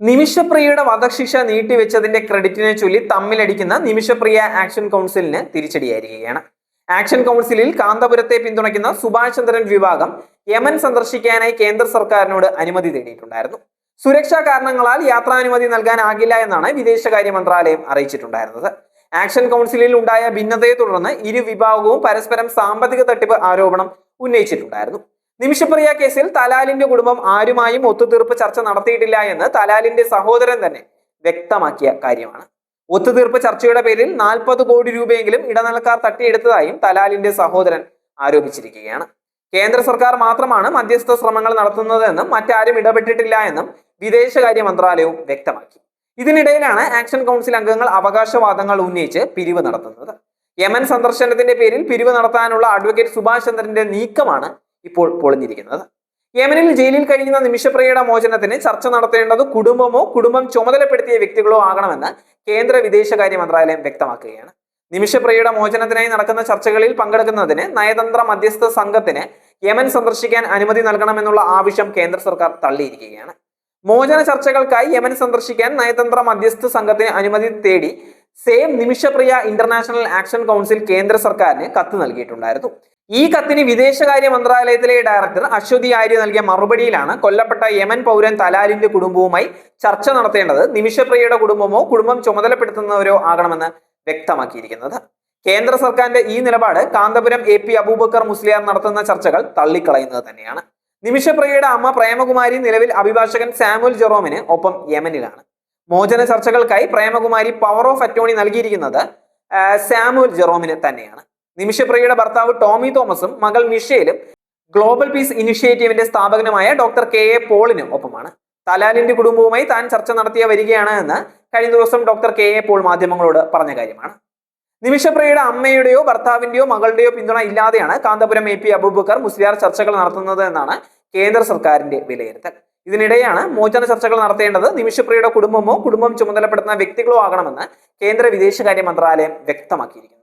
നിമിഷപ്രിയയുടെ വധശിക്ഷ നീട്ടിവെച്ചതിന്റെ ക്രെഡിറ്റിനെ ചൊല്ലി തമ്മിലടിക്കുന്ന നിമിഷപ്രിയ ആക്ഷൻ കൗൺസിലിന് തിരിച്ചടിയായിരിക്കുകയാണ്. ആക്ഷൻ കൗൺസിലിൽ കാന്തപുരത്തെ പിന്തുണയ്ക്കുന്ന സുഭാഷ് ചന്ദ്രൻ വിഭാഗം യമൻ സന്ദർശിക്കാനായി കേന്ദ്ര സർക്കാരിനോട് അനുമതി തേടിയിട്ടുണ്ടായിരുന്നു. സുരക്ഷാ കാരണങ്ങളാൽ യാത്രാനുമതി നൽകാനാകില്ല എന്നാണ് വിദേശകാര്യ മന്ത്രാലയം അറിയിച്ചിട്ടുണ്ടായിരുന്നത്. ആക്ഷൻ കൗൺസിലിൽ ഉണ്ടായ ഭിന്നതയെ തുടർന്ന് ഇരു വിഭാഗവും പരസ്പരം സാമ്പത്തിക തട്ടിപ്പ് ആരോപണം ഉന്നയിച്ചിട്ടുണ്ടായിരുന്നു. നിമിഷപ്രിയ കേസിൽ തലാലിന്റെ കുടുംബം ആരുമായും ഒത്തുതീർപ്പ് ചർച്ച നടത്തിയിട്ടില്ല എന്ന് തലാലിന്റെ സഹോദരൻ തന്നെ വ്യക്തമാക്കിയ കാര്യമാണ്. ഒത്തുതീർപ്പ് ചർച്ചയുടെ പേരിൽ നാൽപ്പത് കോടി രൂപയെങ്കിലും ഇടനിലക്കാർ തട്ടിയെടുത്തതായും തലാലിന്റെ സഹോദരൻ ആരോപിച്ചിരിക്കുകയാണ്. കേന്ദ്ര സർക്കാർ മാത്രമാണ് മധ്യസ്ഥ ശ്രമങ്ങൾ നടത്തുന്നതെന്നും മറ്റാരും ഇടപെട്ടിട്ടില്ല എന്നും വിദേശകാര്യ മന്ത്രാലയവും വ്യക്തമാക്കി. ഇതിനിടയിലാണ് ആക്ഷൻ കൗൺസിൽ അംഗങ്ങൾ അവകാശവാദങ്ങൾ ഉന്നയിച്ച് പിരിവ് നടത്തുന്നത്. യമൻ സന്ദർശനത്തിന്റെ പേരിൽ പിരിവ് നടത്താനുള്ള അഡ്വക്കേറ്റ് സുഭാഷ് ചന്ദ്രന്റെ നീക്കമാണ് ഇപ്പോൾ പൊളിഞ്ഞിരിക്കുന്നത് യമനിൽ ജയിലിൽ കഴിയുന്ന നിമിഷപ്രിയയുടെ മോചനത്തിന് ചർച്ച നടത്തേണ്ടത് കുടുംബമോ കുടുംബം ചുമതലപ്പെടുത്തിയ വ്യക്തികളോ ആകണമെന്ന് കേന്ദ്ര വിദേശകാര്യ മന്ത്രാലയം വ്യക്തമാക്കുകയാണ്. നിമിഷപ്രിയയുടെ മോചനത്തിനായി നടക്കുന്ന ചർച്ചകളിൽ പങ്കെടുക്കുന്നതിന് നയതന്ത്ര മധ്യസ്ഥ സംഘത്തിന് യമൻ സന്ദർശിക്കാൻ അനുമതി നൽകണമെന്നുള്ള ആവശ്യം കേന്ദ്ര സർക്കാർ തള്ളിയിരിക്കുകയാണ്. മോചന ചർച്ചകൾക്കായി യമൻ സന്ദർശിക്കാൻ നയതന്ത്ര മധ്യസ്ഥ സംഘത്തിന് അനുമതി തേടി save Nimishapriya international action council കേന്ദ്ര സർക്കാരിന് കത്ത് നൽകിയിട്ടുണ്ടായിരുന്നു. ഈ കത്തിന് വിദേശകാര്യ മന്ത്രാലയത്തിലെ ഡയറക്ടർ അശ്വതി ആര്യ നൽകിയ മറുപടിയിലാണ് കൊല്ലപ്പെട്ട യമൻ പൗരൻ തലാലിന്റെ കുടുംബവുമായി ചർച്ച നടത്തേണ്ടത്. നിമിഷപ്രിയയുടെ കുടുംബമോ കുടുംബം ചുമതലപ്പെടുത്തുന്നവരോ ആകണമെന്ന് വ്യക്തമാക്കിയിരിക്കുന്നത്. കേന്ദ്ര സർക്കാരിന്റെ ഈ നിലപാട് കാന്തപുരം എ പി അബൂബക്കർ മുസ്ലിയാർ നടത്തുന്ന ചർച്ചകൾ തള്ളിക്കളയുന്നത് തന്നെയാണ്. നിമിഷപ്രിയയുടെ അമ്മ പ്രേമകുമാരി നിലവിൽ അഭിഭാഷകൻ സാമുൽ ജെറോമിന് ഒപ്പം യമനിലാണ്. മോചന ചർച്ചകൾക്കായി പ്രേമകുമാരി പവർ ഓഫ് അറ്റോണി നൽകിയിരിക്കുന്നത് സാമുൽ ജെറോമിന് തന്നെയാണ്. നിമിഷപ്രിയയുടെ ഭർത്താവ് ടോമി തോമസും മകൾ മിഷേലും ഗ്ലോബൽ പീസ് ഇനിഷ്യേറ്റീവിന്റെ സ്ഥാപകനുമായ ഡോക്ടർ കെ എ പോളിനും ഒപ്പമാണ്. തലാലിന്റെ കുടുംബവുമായി താൻ ചർച്ച നടത്തിയ വരികയാണ് എന്ന് കഴിഞ്ഞ ദിവസം ഡോക്ടർ കെ എ പോൾ മാധ്യമങ്ങളോട് പറഞ്ഞ കാര്യമാണ്. നിമിഷപ്രിയയുടെ അമ്മയുടെയോ ഭർത്താവിന്റെയോ മകളുടെയോ പിന്തുണ ഇല്ലാതെയാണ് കാന്തപുരം എ പി അബൂബക്കർ മുസ്ലിയാർ ചർച്ചകൾ നടത്തുന്നത് എന്നാണ് കേന്ദ്ര സർക്കാരിന്റെ വിലയിരുത്തൽ. ഇതിനിടെയാണ് മോചന ചർച്ചകൾ നടത്തേണ്ടത് നിമിഷപ്രിയയുടെ കുടുംബമോ കുടുംബം ചുമതലപ്പെടുത്തുന്ന വ്യക്തികളോ ആകണമെന്ന് കേന്ദ്ര വിദേശകാര്യ മന്ത്രാലയം വ്യക്തമാക്കിയിരിക്കുന്നു.